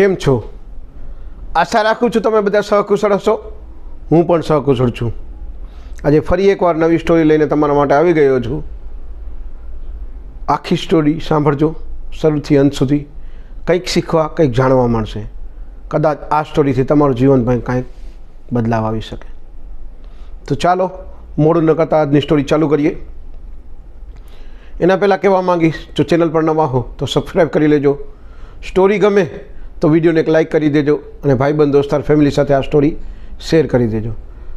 કેમ છો? આશા રાખું છું તમે બધા સહકુશળ હશો. હું પણ સહકુશળ છું. આજે ફરી એકવાર નવી સ્ટોરી લઈને તમારા માટે આવી ગયો છું. આખી સ્ટોરી સાંભળજો, શરૂથી અંત સુધી. કંઈક શીખવા, કંઈક જાણવા મળશે. કદાચ આ સ્ટોરીથી તમારું જીવન પણ કાંઈક બદલાવ આવી શકે. તો ચાલો, મોડું ન કરતાં આજની સ્ટોરી ચાલુ કરીએ. એના પહેલાં કહેવા માંગીશ, જો ચેનલ પર નવા હો તો સબસ્ક્રાઈબ કરી લેજો. સ્ટોરી ગમે તો વિડીયોને એક લાઇક કરી દેજો અને ભાઈબંધ દોસ્તાર ફેમિલી સાથે આ સ્ટોરી શેર કરી દેજો.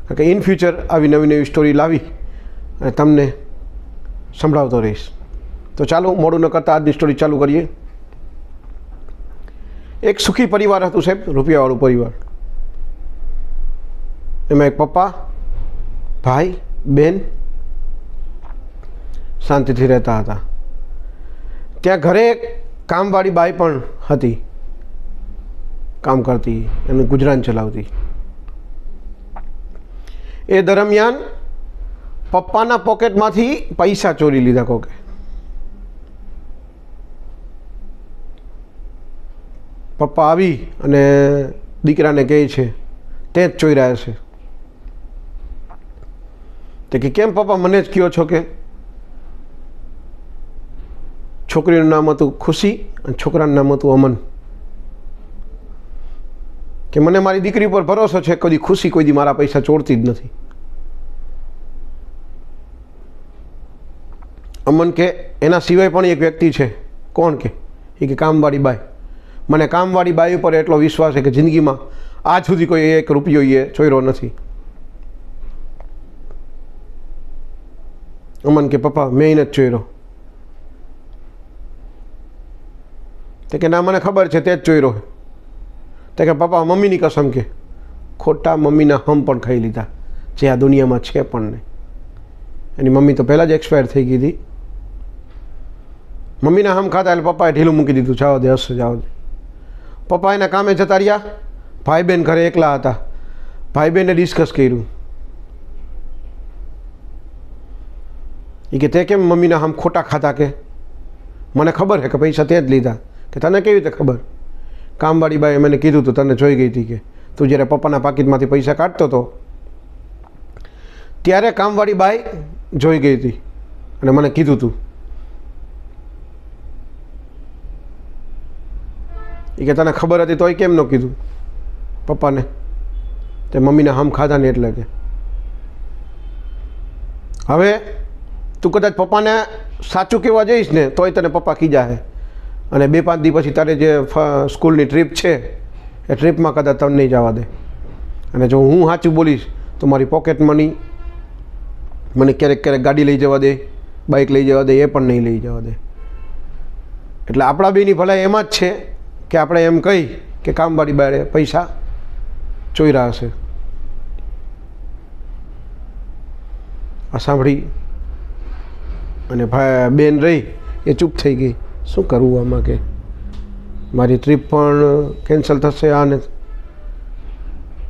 કારણ કે ઇન ફ્યુચર આવી નવી નવી સ્ટોરી લાવી અને તમને સંભળાવતો રહીશ. તો ચાલો, મોડું ન કરતાં આજની સ્ટોરી ચાલુ કરીએ. એક સુખી પરિવાર હતું સાહેબ, રૂપિયાવાળું પરિવાર. એમાં એક પપ્પા, ભાઈ, બેન શાંતિથી રહેતા હતા. ત્યાં ઘરે એક કામવાળી બાઈ પણ હતી. કામ કરતી એનું ગુજરાન ચલાવતી. એ દરમિયાન પપ્પાના પોકેટમાંથી પૈસા ચોરી લીધા કોકે. પપ્પા આવી અને દીકરાને કહે છે, તે જ ચોર્યા છે. તે કે, કેમ પપ્પા, મને જ કહો છો કે? છોકરીનું નામ હતું ખુશી અને છોકરાનું નામ હતું અમન. કે મને મારી દીકરી ઉપર ભરોસો છે, કદી ખુશી, કોઈ દી મારા પૈસા ચોરતી જ નથી. અમન કે, એના સિવાય પણ એક વ્યક્તિ છે. કોણ કે? એ કે કામવાળી બાઈ. મને કામવાળી બાઈ ઉપર એટલો વિશ્વાસ છે કે જિંદગીમાં આજ સુધી કોઈ એક રૂપિયો એ ચોર્યો નથી. અમન કે, પપ્પા, મેં જ ચોર્યો. તે કે, ના, મને ખબર છે, તે જ ચોર્યો. તે કે પપ્પા મમ્મીની કસમ કે. ખોટા મમ્મીના હમ પણ ખાઈ લીધા. જે આ દુનિયામાં છે પણ નહીં. એની મમ્મી તો પહેલાં જ એક્સપાયર થઈ ગઈ હતી. મમ્મીના હમ ખાતા એટલે પપ્પાએ ઢીલું મૂકી દીધું. જાઓ દે હશે જાઓ દે. પપ્પા એના કામે જતા રહ્યા. ભાઈ બહેન ઘરે એકલા હતા. ભાઈ બહેને ડિસ્કસ કર્યું. એ કે, તે કેમ મમ્મીના હમ ખોટા ખાતા કે? મને ખબર છે કે પૈસા તે જ લીધા. કે, તને કેવી રીતે ખબર? કામવાળી બાઈએ મને કીધું તું તને જોઈ ગઈ હતી કે તું જ્યારે પપ્પાના પાકીટમાંથી પૈસા કાઢતો હતો ત્યારે કામવાળી બાઈ જોઈ ગઈ હતી અને મને કીધું તું. એ કે તને ખબર હતી તોય કેમ ન કીધું? પપ્પાને, તે મમ્મીને હમ ખાધા ને એટલે કે. હવે તું કદાચ પપ્પાને સાચું કહેવા જઈશ ને તોય તને પપ્પા કીજા હે અને બે પાંચ દિવસ પછી તારે જે સ્કૂલની ટ્રીપ છે, એ ટ્રીપમાં કદાચ તમને નહીં જવા દે. અને જો હું સાચું બોલીશ, તો મારી પોકેટ મની મને ક્યારેક ક્યારેક ગાડી લઈ જવા દે બાઇક લઈ જવા દે, એ પણ નહીં લઈ જવા દે. એટલે આપણા બેની ભલાઈ એમાં જ છે કે આપણે એમ કહી કે કામવાળી બારે પૈસા ચોર્યા હશે. આ સાંભળી. અને ભાઈ બેન રહી, એ ચૂપ થઈ ગઈ. શું કરવું આમાં કે? મારી ટ્રીપ પણ કેન્સલ થશે આને.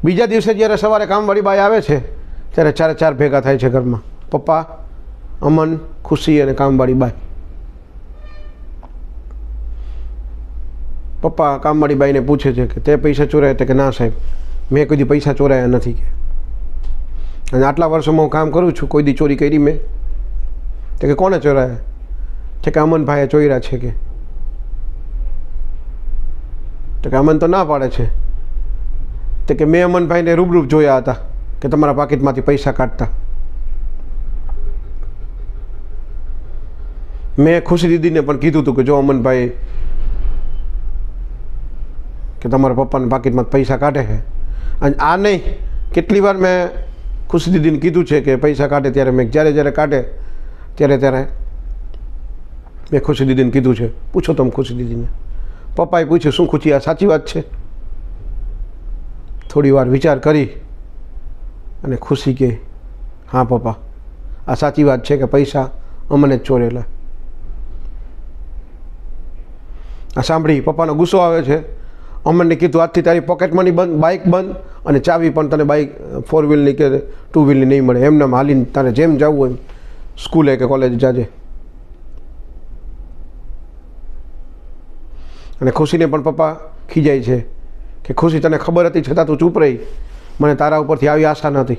બીજા દિવસે જ્યારે સવારે કામવાળી બાઈ આવે છે, ત્યારે ચારે ચાર ભેગા થાય છે ઘરમાં. પપ્પા, અમન, ખુશી અને કામવાળી બાઈ. પપ્પા કામવાળી બાઈને પૂછે છે કે તે પૈસા ચોરાયા તે કે ના સાહેબ, મેં કોઈ દી પૈસા ચોરાયા નથી કે. અને આટલા વર્ષોમાં હું કામ કરું છું, કોઈ દી ચોરી કરી મેં. તે કે કોને ચોરાયા? છે કે અમનભાઈએ ચોર્યા છે કે તો કે અમન તો ના પાડે છે. તો કે મેં અમનભાઈને રૂબરૂપ જોયા હતા કે તમારા પાકીટમાંથી પૈસા કાઢતા. મેં ખુશી દીદીને પણ કીધું હતું કે જો અમનભાઈ કે તમારા પપ્પાને પાકીટમાં પૈસા કાઢે છે. અને આ નહીં, કેટલી વાર મેં ખુશી દીદીને કીધું છે કે પૈસા કાઢે ત્યારે મેં જ્યારે જ્યારે કાઢે, ત્યારે ત્યારે મેં ખુશી દીદીને કીધું છે, પૂછો તમે ખુશી દીદીને પપ્પાએ પૂછ્યું, શું ખુશી આ સાચી વાત છે? થોડી વાર વિચાર કરી અને ખુશી કે, હા પપ્પા, આ સાચી વાત છે કે પૈસા અમને જ ચોરેલા. આ સાંભળી પપ્પાનો ગુસ્સો આવે છે. અમને કીધું, આજથી તારી પોકેટ મની બંધ બાઇક બંધ અને ચાવી પણ તને બાઇક ફોર વ્હીલની કે ટુ વ્હીલની નહીં મળે. એમને હાલીને તારે જેમ જવું હોય સ્કૂલે કે કોલેજ જાજે. અને ખુશીને પણ પપ્પા ખીજાય છે. કે ખુશી તને ખબર હતી છતાં તું ચૂપ રહી. મને તારા ઉપરથી આવી આશા નહોતી.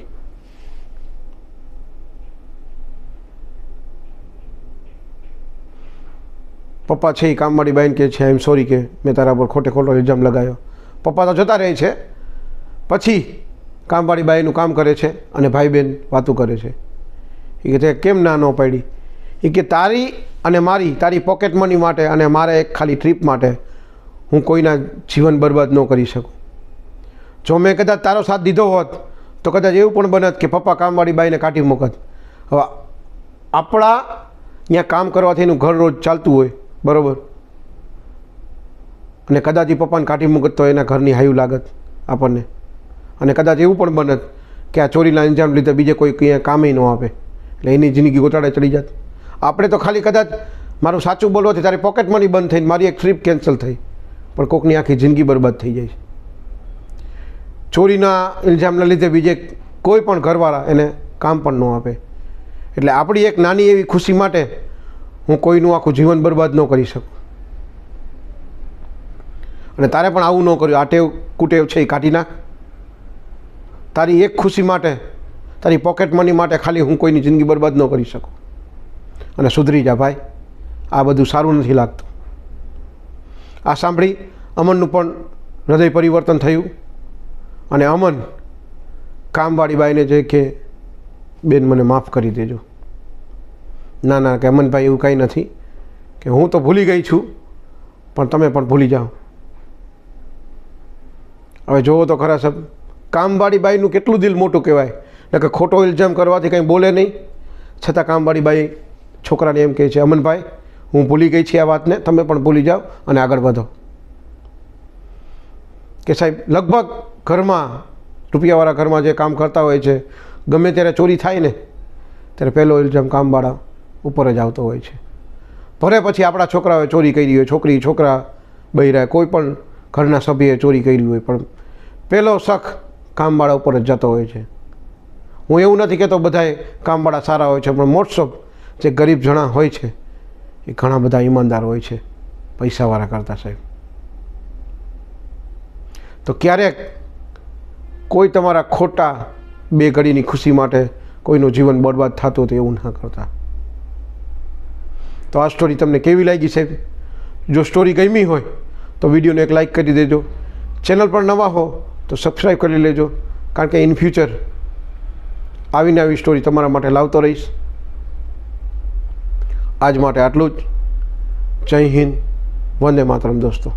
પપ્પા છે એ કામવાળી બાઈને કે છે, એમ સોરી કે મેં તારા પર ખોટે ખોટો ઇલ્ઝામ લગાવ્યો. પપ્પા તો જતા રહે છે. પછી કામવાળી બાઈનું કામ કરે છે અને ભાઈ બહેન વાતું કરે છે. એ કે કેમ ના ન પાડી? એ કે તારી અને મારી, તારી પોકેટ મની માટે અને મારે એક ખાલી ટ્રીપ માટે હું કોઈના જીવન બરબાદ ન કરી શકું. જો મેં કદાચ તારો સાથ દીધો હોત, તો કદાચ એવું પણ બનત કે પપ્પા કામવાળી બાઈને કાઢી મૂકત. હવે આપણા ત્યાં કામ કરવાથી એનું ઘર રોજ ચાલતું હોય, બરાબર? અને કદાચ એ પપ્પાને કાઢી મૂકત તો એના ઘરની હાયું લાગત આપણને. અને કદાચ એવું પણ બનત કે આ ચોરીના અંજામ લીધે બીજે કોઈ ક્યાં કામે ન આપે એટલે એની જિંદગી ગોટાળે ચડી જાત. આપણે તો ખાલી કદાચ મારું સાચું બોલવાથી તારી પોકેટ મની બંધ થઈને મારી એક ટ્રીપ કેન્સલ થઈ. પણ કોકની આખી જિંદગી બરબાદ થઈ જાય છે. ચોરીના ઇલ્ઝામના લીધે બીજે કોઈ પણ ઘરવાળા એને કામ પણ ન આપે. એટલે આપણી એક નાની એવી ખુશી માટે હું કોઈનું આખું જીવન બરબાદ ન કરી શકું. અને તારે પણ આવું ન કર્યું. આ ટેવ કુટેવ છે એ કાઢી નાખ. તારી એક ખુશી માટે, તારી પોકેટ મની માટે ખાલી હું કોઈની જિંદગી બરબાદ ન કરી શકું. અને સુધરી જા ભાઈ. આ બધું સારું નથી લાગતું. આ સાંભળી અમનનું પણ હૃદય પરિવર્તન થયું અને અમન કામવાળી બાઈને જે કે, બેન, મને માફ કરી દેજો. ના ના, કે અમનભાઈ એવું કાંઈ નથી, કે હું તો ભૂલી ગઈ છું, પણ તમે પણ ભૂલી જાઓ. હવે જુઓ તો ખરા સાહેબ કામવાળી બાઈનું કેટલું દિલ મોટું કહેવાય. એટલે કે ખોટો ઇલ્ઝામ કરવાથી કંઈ બોલે નહીં, છતાં કામવાળી બાઈ છોકરાને એમ કહે છે, અમનભાઈ હું ભૂલી ગઈ છીએ આ વાતને. તમે પણ ભૂલી જાઓ અને આગળ વધો. કે સાહેબ, લગભગ ઘરમાં, રૂપિયાવાળા ઘરમાં જે કામ કરતા હોય છે, ગમે ત્યારે ચોરી થાય ને, ત્યારે પહેલો ઇલ્ઝામ કામવાળા ઉપર જ આવતો હોય છે. ભલે પછી આપણા છોકરાઓએ ચોરી કરી હોય, છોકરી, છોકરા બૈરા કોઈ પણ ઘરના સભ્યએ ચોરી કરી હોય, પણ પહેલો શખ કામવાળા ઉપર જ જતો હોય છે. હું એવું નથી કહેતો બધાએ કામવાળા સારા હોય છે, પણ ઓફ જે ગરીબ જણા હોય છે એ ઘણા બધા ઈમાનદાર હોય છે, પૈસાવાળા કરતા સાહેબ. તો ક્યારેક કોઈ તમારા ખોટા બે ઘડીની ખુશી માટે કોઈનું જીવન બરબાદ થતું હતું એવું ના કરતા. તો આ સ્ટોરી તમને કેવી લાગી સાહેબ? જો સ્ટોરી ગમી હોય તો વિડીયોને એક લાઈક કરી દેજો. ચેનલ પર નવા હો તો સબસ્ક્રાઈબ કરી લેજો. કારણ કે ઇન ફ્યુચર આવીને આવી સ્ટોરી તમારા માટે લાવતો રહીશ. આજ માટે આટલું જ. જય હિન્દ. વંદે માતરમ દોસ્તો.